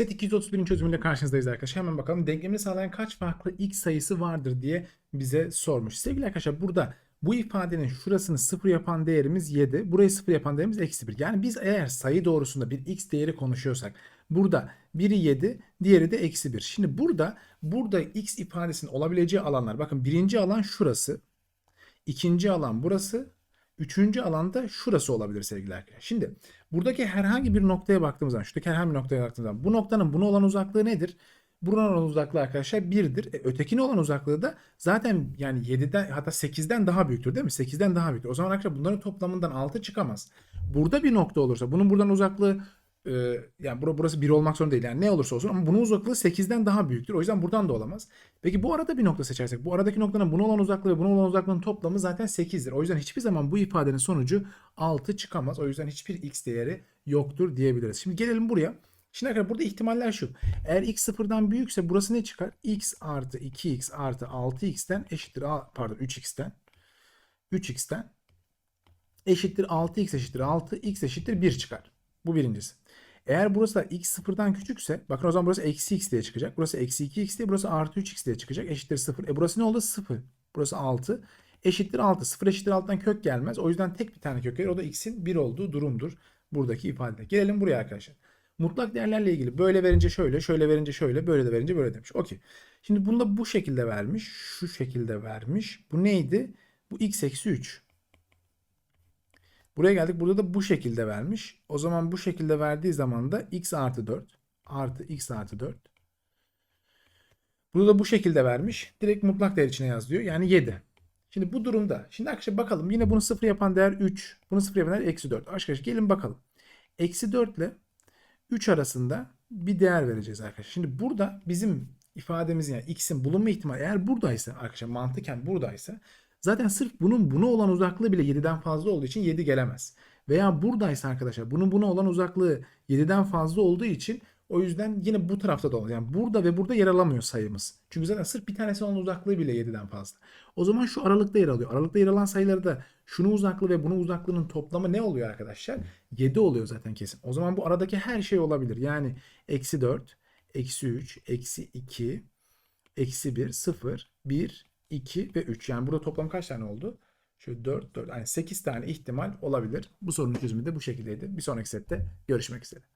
Set 231'in çözümüyle karşınızdayız arkadaşlar. Hemen bakalım denklemini sağlayan kaç farklı x sayısı vardır diye bize sormuş. Sevgili arkadaşlar burada bu ifadenin şurasını sıfır yapan değerimiz 7. Burayı sıfır yapan değerimiz eksi 1. Yani biz eğer sayı doğrusunda bir x değeri konuşuyorsak burada biri 7 diğeri de eksi 1. Şimdi burada burada x ifadesinin olabileceği alanlar bakın birinci alan şurası. ikinci alan burası. Üçüncü alanda şurası olabilir sevgili arkadaşlar. Şimdi buradaki herhangi bir noktaya baktığımız zaman, şuradaki herhangi bir noktaya baktığımız zaman bu noktanın buna olan uzaklığı nedir? Buna olan uzaklığı arkadaşlar 1'dir. E, ötekine olan uzaklığı da zaten yani 7'den hatta 8'den daha büyüktür değil mi? 8'den daha büyüktür. O zaman arkadaşlar bunların toplamından 6 çıkamaz. Burada bir nokta olursa bunun buradan uzaklığı e, yani bura- burası 1 olmak zorunda değil. Yani ne olursa olsun ama bunun uzaklığı 8'den daha büyüktür. O yüzden buradan da olamaz. Peki bu arada bir nokta seçersek bu aradaki noktanın buna olan uzaklığı ve buna olan uzaklığın toplamı zaten 8'dir. O yüzden hiçbir zaman bu ifadenin sonucu 6 çıkamaz. O yüzden hiçbir x değeri yoktur diyebiliriz. Şimdi gelelim buraya. Şimdi arkadaşlar burada ihtimaller şu. Eğer x sıfırdan büyükse burası ne çıkar? x artı 2x artı 6x'ten eşittir pardon 3x'ten 3x'ten eşittir 6x eşittir 6 x eşittir 1 çıkar. Bu birincisi. Eğer burası da x sıfırdan küçükse bakın o zaman burası eksi x diye çıkacak. Burası eksi 2x diye burası artı 3x diye çıkacak. Eşittir 0. E burası ne oldu? 0. Burası 6. Eşittir 6. 0 eşittir 6'dan kök gelmez. O yüzden tek bir tane kök gelir. O da x'in 1 olduğu durumdur. Buradaki ifade. Gelelim buraya arkadaşlar. Mutlak değerlerle ilgili böyle verince şöyle, şöyle verince şöyle, böyle de verince böyle demiş. Okey. Şimdi bunu da bu şekilde vermiş. Şu şekilde vermiş. Bu neydi? Bu x eksi 3. Buraya geldik. Burada da bu şekilde vermiş. O zaman bu şekilde verdiği zaman da x artı 4 artı x artı 4. Burada da bu şekilde vermiş. Direkt mutlak değer içine yaz diyor. Yani 7. Şimdi bu durumda. Şimdi arkadaşlar bakalım. Yine bunu sıfır yapan değer 3. Bunu sıfır yapan değer eksi 4. Arkadaşlar gelin bakalım. Eksi 4 ile 3 arasında bir değer vereceğiz arkadaşlar. Şimdi burada bizim ifademizin yani x'in bulunma ihtimali eğer buradaysa arkadaşlar mantıken buradaysa zaten sırf bunun buna olan uzaklığı bile 7'den fazla olduğu için 7 gelemez. Veya buradaysa arkadaşlar bunun buna olan uzaklığı 7'den fazla olduğu için o yüzden yine bu tarafta da olur. Yani burada ve burada yer alamıyor sayımız. Çünkü zaten sırf bir tanesi olan uzaklığı bile 7'den fazla. O zaman şu aralıkta yer alıyor. Aralıkta yer alan sayıları da şunun uzaklığı ve bunun uzaklığının toplamı ne oluyor arkadaşlar? 7 oluyor zaten kesin. O zaman bu aradaki her şey olabilir. Yani eksi 4, eksi 3, eksi 2, eksi 1, 0, 1, 2 ve 3. Yani burada toplam kaç tane oldu? Şöyle 4, 4. Yani 8 tane ihtimal olabilir. Bu sorunun çözümü de bu şekildeydi. Bir sonraki sette görüşmek üzere.